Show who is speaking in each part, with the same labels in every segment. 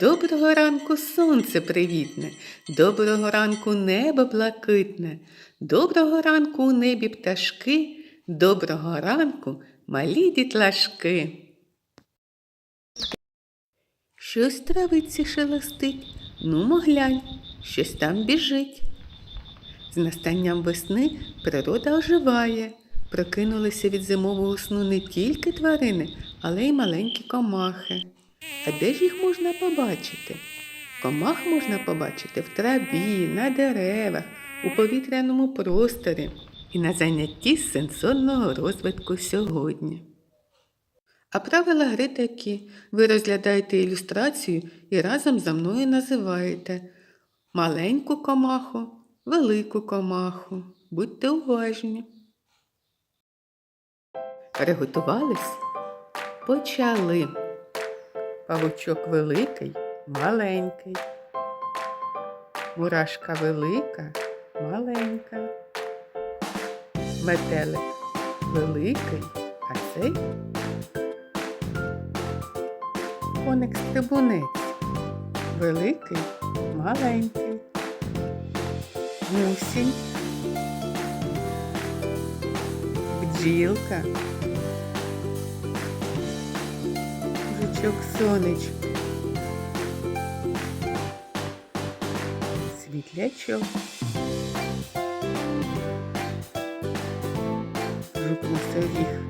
Speaker 1: Доброго ранку сонце привітне, доброго ранку небо блакитне, доброго ранку у небі пташки, доброго ранку малі дітлашки. Щось травиці шелестить, ну глянь, щось там біжить. З настанням весни природа оживає. Прокинулися від зимового сну не тільки тварини, але й маленькі комахи. А де ж їх можна побачити? Комах можна побачити в траві, на деревах, у повітряному просторі і на занятті сенсорного розвитку сьогодні. А правила гри такі. Ви розглядаєте ілюстрацію і разом за мною називаєте маленьку комаху, велику комаху. Будьте уважні. Приготувались? Почали. Павучок великий, маленький. Мурашка велика, маленька. Метелик великий, а цей коник стрибунець. Великий, маленький. Мусінь. Бджілка. Жучок сонечко. Світлячок. Жук носоріг.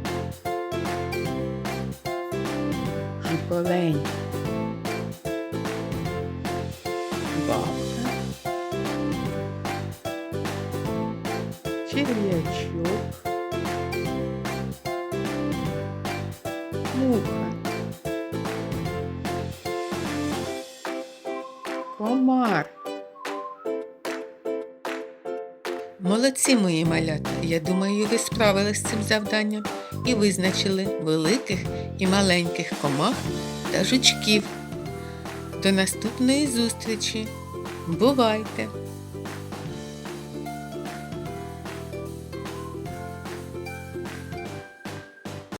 Speaker 1: Жуковень. Бабка. Черв'ячок. Комар. Молодці мої малята. Я думаю, ви справились з цим завданням і визначили великих і маленьких комах та жучків. До наступної зустрічі. Бувайте!